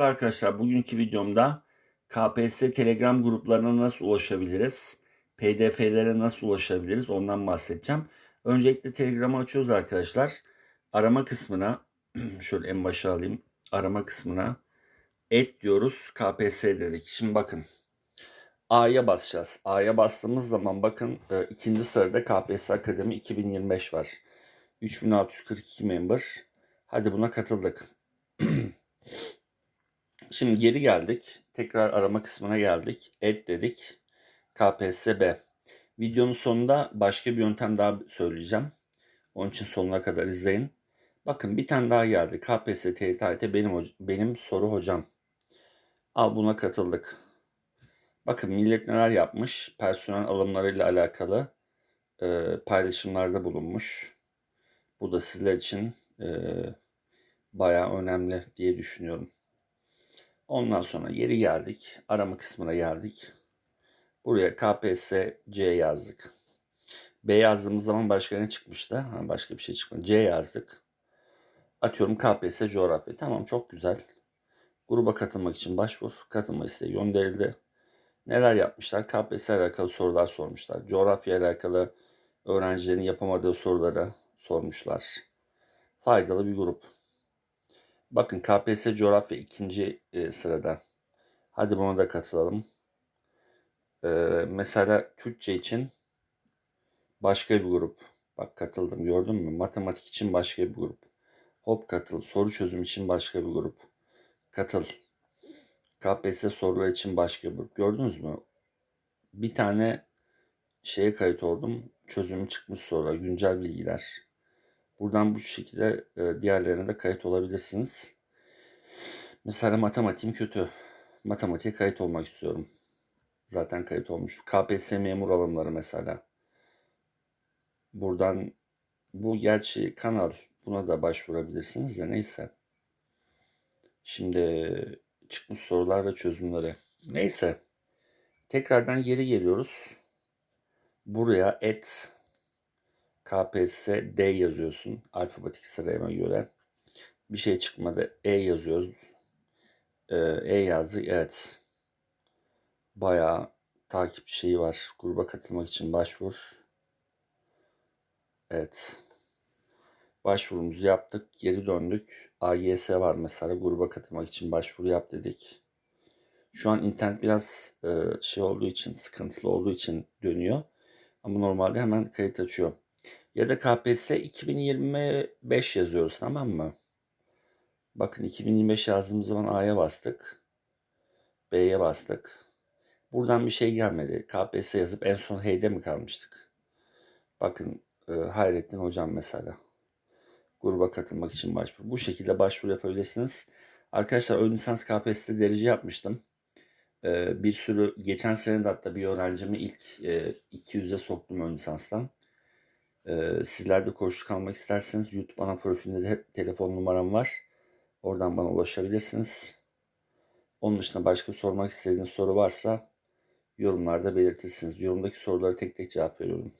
Arkadaşlar bugünkü videomda KPSS Telegram gruplarına nasıl ulaşabiliriz? PDF'lere nasıl ulaşabiliriz? Ondan bahsedeceğim. Öncelikle Telegram'ı açıyoruz arkadaşlar. Arama kısmına şöyle en başa alayım. Arama kısmına et diyoruz. KPSS dedik. Şimdi bakın. A'ya basacağız. A'ya bastığımız zaman bakın e, ikinci sırada KPSS Akademi 2025 var. 3642 member. Hadi buna katıldık. Şimdi geri geldik. Tekrar arama kısmına geldik. Et dedik. KPSB. Videonun sonunda başka bir yöntem daha söyleyeceğim. Onun için sonuna kadar izleyin. Bakın bir tane daha geldi. KPSS TYT benim, benim soru hocam. Al buna katıldık. Bakın millet neler yapmış. Personel alımlarıyla alakalı e, paylaşımlarda bulunmuş. Bu da sizler için e, bayağı önemli diye düşünüyorum. Ondan sonra geri geldik. Arama kısmına geldik. Buraya KPSC yazdık. B yazdığımız zaman başka ne çıkmıştı? Ha, başka bir şey çıkmadı. C yazdık. Atıyorum KPSS coğrafya. Tamam çok güzel. Gruba katılmak için başvur. Katılma isteği gönderildi. Neler yapmışlar? KPSS alakalı sorular sormuşlar. Coğrafya alakalı öğrencilerin yapamadığı soruları sormuşlar. Faydalı bir grup. Bakın KPSS coğrafya ikinci e, sırada. Hadi buna da katılalım. E, mesela Türkçe için başka bir grup. Bak katıldım gördün mü? Matematik için başka bir grup. Hop katıl. Soru çözüm için başka bir grup. Katıl. KPSS sorular için başka bir grup. Gördünüz mü? Bir tane şeye kayıt oldum. Çözümü çıkmış sorular, güncel bilgiler. Buradan bu şekilde e, diğerlerine de kayıt olabilirsiniz. Mesela matematiğim kötü. Matematiğe kayıt olmak istiyorum. Zaten kayıt olmuş. KPSS memur alımları mesela. Buradan bu gerçi kanal. Buna da başvurabilirsiniz de neyse. Şimdi çıkmış sorular ve çözümleri. Neyse. Tekrardan geri geliyoruz. Buraya et KPSS D yazıyorsun. Alfabetik sıraya göre. Bir şey çıkmadı. E yazıyoruz. Ee, E yazdık. Evet. Bayağı takip şeyi var. Gruba katılmak için başvur. Evet. Başvurumuzu yaptık. Geri döndük. AGS var mesela. Gruba katılmak için başvuru yap dedik. Şu an internet biraz e, şey olduğu için, sıkıntılı olduğu için dönüyor. Ama normalde hemen kayıt açıyor. Ya da KPSS 2025 yazıyoruz tamam mı? Bakın 2025 yazdığımız zaman A'ya bastık. B'ye bastık. Buradan bir şey gelmedi. KPSS yazıp en son H'de mi kalmıştık? Bakın e, Hayrettin Hocam mesela. Gruba katılmak için başvuru. Bu şekilde başvuru yapabilirsiniz. Arkadaşlar ön lisans KPSS'de derece yapmıştım. E, bir sürü geçen sene de hatta bir öğrencimi ilk e, 200'e soktum ön lisanstan. Ee, sizler de koşu kalmak isterseniz YouTube ana profilinde de hep telefon numaram var. Oradan bana ulaşabilirsiniz. Onun dışında başka sormak istediğiniz soru varsa yorumlarda belirtirsiniz. Yorumdaki soruları tek tek cevap veriyorum.